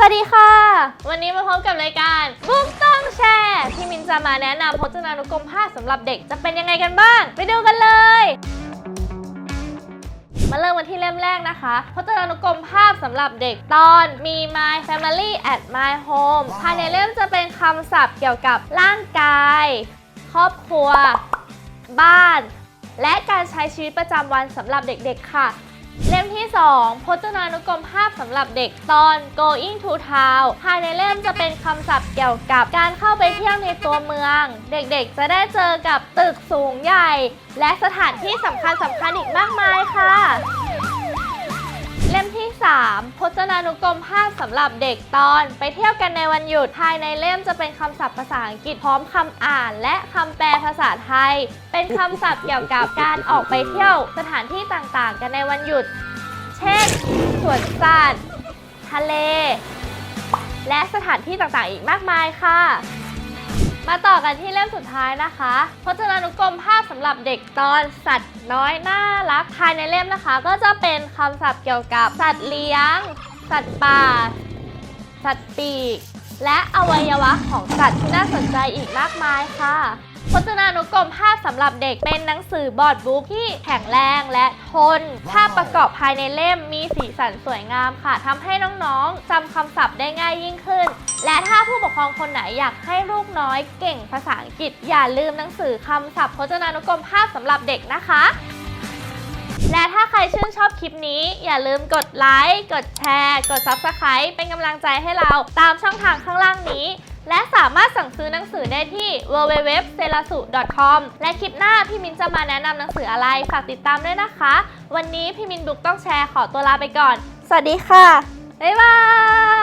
สวัสดีค่ะ วันนี้มาพบกับรายการบุ๊กต้องแชร์ที่มินจะมาแนะนำพจนานุกรมภาสำหรับเด็กจะเป็นยังไงกันบ้าง ไปดูกันเลย มาเริ่มกันที่เล่มแรกนะคะ พจนานุกรมภาพสำหรับเด็กตอนมี My Family at My Home ภายในเล่มจะเป็นคำศัพท์เกี่ยวกับร่างกาย ครอบครัว บ้านและการใช้ชีวิตประจำวันสำหรับเด็กๆ ค่ะ เล่มที่ 2 พจนานุกรมภาพสำหรับเด็กตอน going to town ภายในเล่มจะเป็นคำศัพท์เกี่ยวกับการเข้าไปเที่ยวในตัวเมือง เด็กๆ จะได้เจอกับตึกสูงใหญ่ และสถานที่สำคัญสำคัญอีกมากมายค่ะ 3 พจนานุกรมภาพสำหรับเด็กตอน ไปเที่ยวกันในวันหยุดภายในเล่มจะเป็นคำศัพท์ภาษาอังกฤษพร้อมคำอ่าน และคำแปลภาษาไทย เป็นคำศัพท์เกี่ยวกับการออกไปเที่ยวสถานที่ต่างๆ กันในวันหยุด เช่นสวนสัตว์ทะเล และสถานที่ต่างๆ อีกมากมายค่ะ มาต่อกันที่เล่มสุดท้ายนะคะพจนานุกรมภาพสำหรับเด็กตอนสัตว์น้อยน่ารักภายในเล่มนะคะ ก็จะเป็นคำศัพท์เกี่ยวกับสัตว์เลี้ยง สัตว์ป่า สัตว์ปีก และอวัยวะของสัตว์ที่น่าสนใจอีกมากมายค่ะ พจนานุกรมภาพสำหรับเด็กเป็นหนังสือบอร์ดบุ๊กที่แข็งแรงและทน ภาพประกอบภายในเล่มมีสีสันสวยงามค่ะทำให้น้องๆจำคำศัพท์ได้ง่ายยิ่งขึ้น และถ้าผู้ปกครองคนไหนอยากให้ลูกน้อยเก่งภาษาอังกฤษ อย่าลืมหนังสือคำศัพท์พจนานุกรมภาพสำหรับเด็กนะคะและถ้าใครชื่นชอบคลิปนี้ อย่าลืมกดไลค์ กดแชร์ กด Subscribe เป็นกำลังใจให้เราตามช่องทางข้างล่างนี้ และสามารถสั่งซื้อหนังสือได้ที่ www.selasu.com และคลิปหน้าพี่มินจะมาแนะนำหนังสืออะไรฝากติดตามด้วยนะคะ วันนี้พี่มินบุ๊กต้องแชร์ขอตัวลาไปก่อน สวัสดีค่ะ บ๊ายบาย